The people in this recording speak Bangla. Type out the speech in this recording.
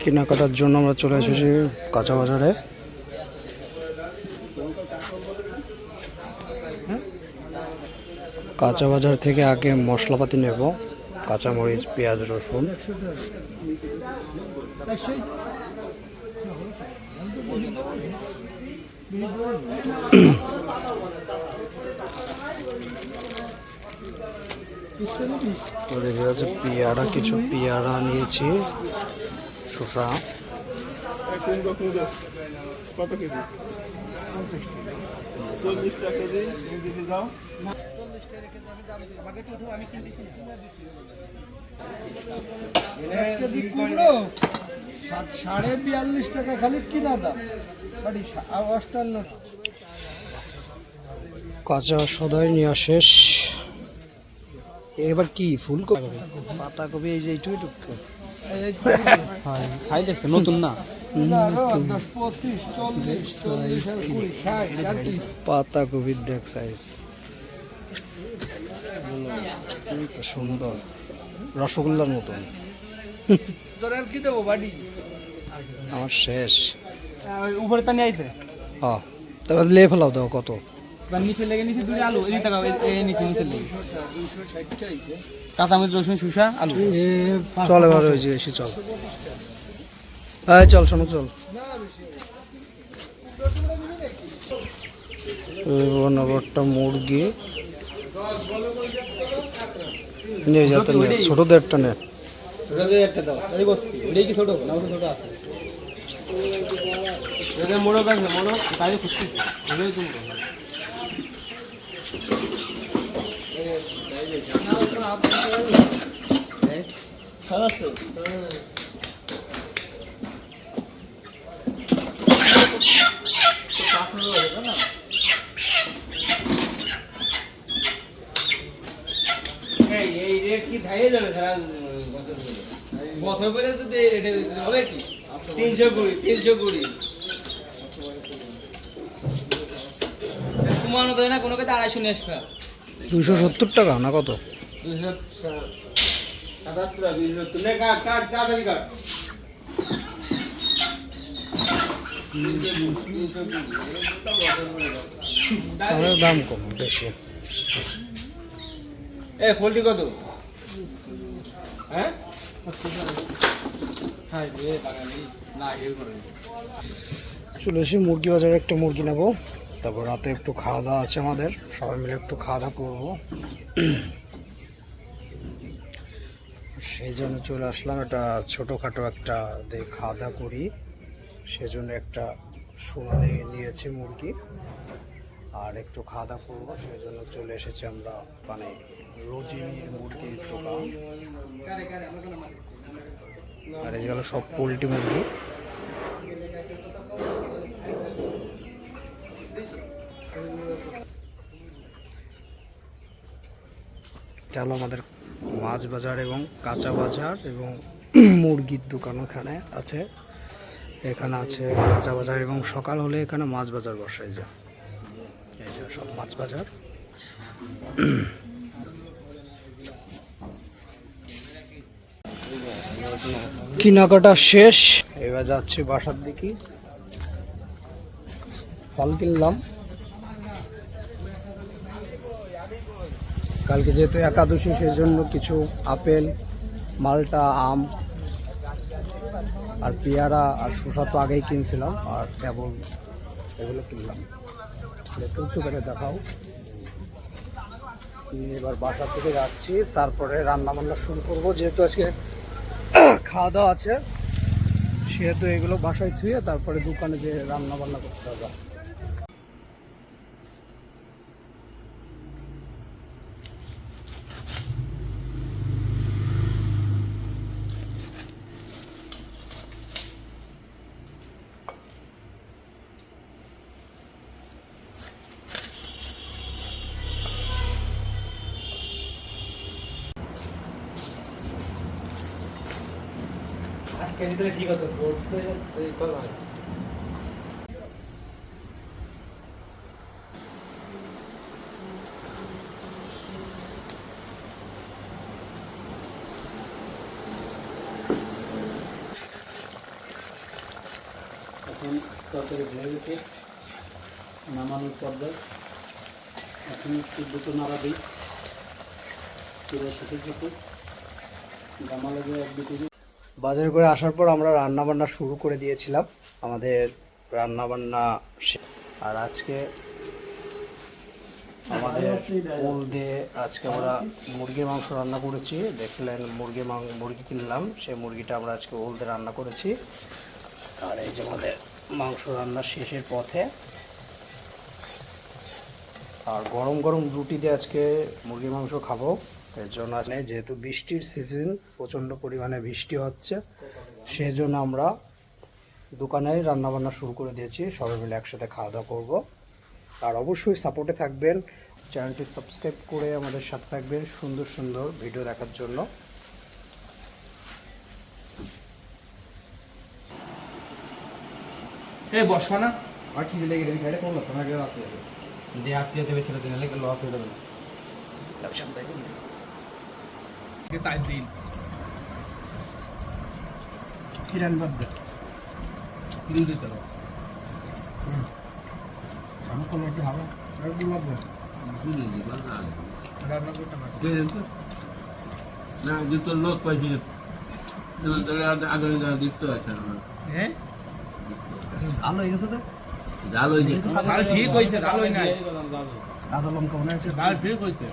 কেনাকাটার জন্য আমরা চলে এসেছি কাঁচা বাজারে। কাঁচা বাজার থেকে আগে মশলাপাতি নেব, কাঁচামরিচ, পেঁয়াজ, রসুন। তো দেখা যাচ্ছে পেয়ারা, কিছু পেয়ারা নিয়েছি, শসা। সাড়ে বিয়াল্লিশ টাকা খালি কিনা দাম অষ্টান্ন কাঁচা সদাই নেওয়া শেষ এবার কি ফুলকপি? পাতাকপি। এই যে এইটুকু এই সাইজ দেখছে নতুন না? পাতাকপির দেখ সাইজ সুন্দর। রসগোল্লার মতন। কি দেবো বাড়ি? আমার শেষ। উপরে তা নিয়ে আইছে। হ্যাঁ তারপর লে ফেলাও দাও কত? নিচে লেগে নিচে দুটো আলু এই টাকা এই নিচে নিচে লেগে। দুশো ষাটটা আইছে কাঁচামরিচ রসুন শুষা আলু। চল এবার ওই যে এসে চল। এই চল শোনো চল। নগরটা মুরগি। নিয়ে যেতে ছোটদের একটা নে। একটা দাও ওটাই কি ছোট না ছোট আছে এটা মোড়ো কাছে মোড়ো কাজে খুঁজছি ওটাই তো মোড়ো এই রেট কি ধাইয়ে যাবে সারা বছর বছর পরে তো হবে কি? তিনশো কুড়ি তিনশো কুড়ি। কমানো যায় না কোনো কাছে আড়াইশো নিয়ে আসবে। দুইশো সত্তর টাকা না কত? দুশো দুশো দাম কম বেশি। এ পোলট্রি কত? হ্যাঁ? হ্যাঁ চলে এসে মুরগি বাজারে একটা মুরগি নেব। তারপর রাতে একটু খাওয়া দাওয়া আছে আমাদের। সবাই মিলে একটু খাওয়া দাওয়া করব। সেই জন্য চলে আসলাম। একটা ছোটোখাটো একটা দিয়ে খাওয়া দাওয়া করি। সেজন্য একটা সোনালি নিয়েছি মুরগি। আর একটু খাওয়া দাওয়া করব। সেই জন্য চলে এসেছি আমরা মানে রোজিনীর মুরগির দোকান। আর এই গেল সব পোলট্রি মুরগি। চালো আমাদের মাছ বাজার এবং কাঁচা বাজার এবং মুরগির দোকান ওখানে আছে। এখানে আছে কাঁচা বাজার এবং সকাল হলে এখানে মাছ বাজার বসে যে। এই যে সব মাছ বাজার। কেনাকাটা শেষ। এবার যাচ্ছি বাসার দিকে। ফল কিনলাম। কালকে যেহেতু একাদশী সেই জন্য কিছু আপেল, মালটা, আম আর পেয়ারা আর শসা তো আগেই কিনছিলাম আর কেবল এগুলো কিনলাম। একটু করে দেখাও। এবার বাসা থেকে যাচ্ছি, তারপরে রান্না বান্না শুরু করব। যেহেতু আজকে খাওয়া দাওয়া আছে, সেহেতু এগুলো বাসায় থুয়ে তারপরে দোকানে যে রান্না বান্না করতে হবে। ঠিক হতো এখন তরকারি হয়ে গেছে। নামানোর পর্দায় এখন একটু দুটো নাড়া দিই। পুরো সঠিক মতো গামা লাগে এক দুটো বাজার করে আসার পর আমরা রান্না বান্না শুরু করে দিয়েছিলাম। আমাদের রান্না বান্না আর আজকে আমাদের ওল দিয়ে আজকে আমরা মুরগির মাংস রান্না করেছি। দেখলেন মুরগি মাং মুরগি কিনলাম, সেই মুরগিটা আমরা আজকে ওল দিয়ে রান্না করেছি। আর এই যে আমাদের মাংস রান্না শেষের পথে, আর গরম গরম রুটি দিয়ে আজকে মুরগির মাংস খাব। এর জন্য যেহেতু বৃষ্টির সিজন প্রচণ্ড পরিমাণে বৃষ্টি হচ্ছে সেই জন্য আমরা দোকানে রান্না বান্না শুরু করে দিয়েছি। সবাই মিলে একসাথে খাওয়া দাওয়া করব। আর অবশ্যই সাপোর্টে থাকবেন। চ্যানেলটি সাবস্ক্রাইব করে আমাদের সাথে থাকবেন সুন্দর সুন্দর ভিডিও দেখার জন্য। এই বসবা না। আর কি লেগে দেবে খাইলে কোন তোমার আগে রাতে দিয়ে দিন লেগে লস হয়ে যাবে। চার দিন। কিরান বাদ দে। দিন দিতে হবে আমার কোনো একটু হবে আর কি লাগবে রান্না করতে পারবে না দুটো লোক পাইছি আগামী দিনে দেখতে পাচ্ছেন হ্যাঁ ভালো হয়ে গেছে। তো জাল হয়েছে ঠিক হয়েছে ভালোই নাই। কাঁচা লঙ্কা মনে হচ্ছে ডাল ঠিক হয়েছে।